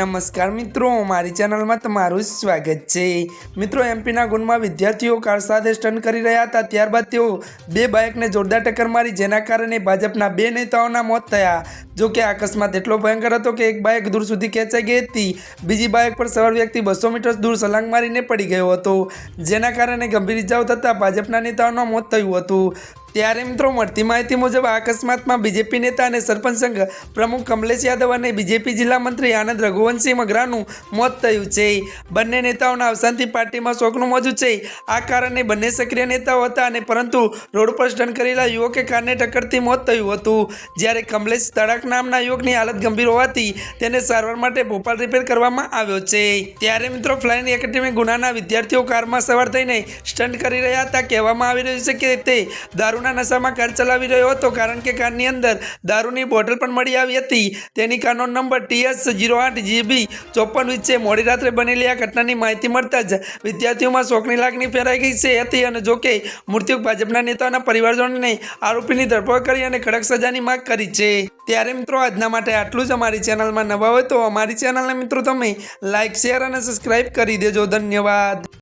નમસ્કાર મિત્રો, મારી ચેનલમાં તમારું સ્વાગત છે. મિત્રો એમપીના ગુણમાં વિદ્યાર્થીઓ કાર સાથે સ્ટન્ટ કરી રહ્યા હતા, ત્યારબાદ તેઓ બે બાઇકને જોરદાર ટક્કર મારી, જેના કારણે ભાજપના બે નેતાઓના મોત થયા. જો કે અકસ્માત એટલો ભયંકર હતો કે એક બાઇક દૂર સુધી ખેંચાઈ ગઈ હતી. બીજી બાઇક પર સવાર વ્યક્તિ બસો મીટર દૂર સલાંગ મારીને પડી ગયો હતો, જેના કારણે ગંભીર ઇજાઓ થતાં ભાજપના નેતાઓનું મોત થયું હતું. ત્યારે મિત્રો મળતી માહિતી મુજબ આ અકસ્માતમાં બીજેપી નેતા અને સરપંચ સંઘ પ્રમુખ કમલેશ યાદવ અને બીજેપી જિલ્લા મંત્રી આનંદ રઘુવંશી મગરાનું મોત થયું છે. બંને નેતાઓના અવસાનથી પાર્ટીમાં શોકનું મોજું છે. આ કારણે બંને સક્રિય નેતાઓ હતા અને પરંતુ રોડ પર સ્ટન કરેલા યુવકે કારને ટક્કરથી મોત થયું હતું. જ્યારે કમલેશ તડાક નામના યુવકની હાલત ગંભીર હોવાથી તેને સારવાર માટે ભોપાલ રિપેર કરવામાં આવ્યો છે. ત્યારે મિત્રો ફ્લાઇંગ એકેડેમી ગુનાના વિદ્યાર્થીઓ કારમાં સવાર થઈને સ્ટન્ટ કરી રહ્યા હતા. કહેવામાં આવી રહ્યું છે કે તે દારૂના નશામાં કાર ચલાવી રહ્યો હતો, કારણ કે કારની અંદર દારૂની બોટલ પણ મળી આવી હતી. તેની કારનો નંબર ટીએસ જીરો આઠ જીબી ચોપન વિચે મોડી રાત્રે બનેલી આ ઘટનાની માહિતી મળતા જ વિદ્યાર્થીઓમાં શોકની લાગણી ફેરાઈ ગઈ છે હતી અને જોકે મૃત્યુ ભાજપના નેતાઓના પરિવારજનોને આરોપીની ધરપકડ કરી અને કડક સજાની માંગ કરી છે. ત્યારે મિત્રો, આજના માટે આટલું જ. અમારી ચેનલમાં નવા હોય તો અમારી ચેનલને મિત્રો તમે લાઇક શેર અને સબસ્ક્રાઈબ કરી દેજો. ધન્યવાદ.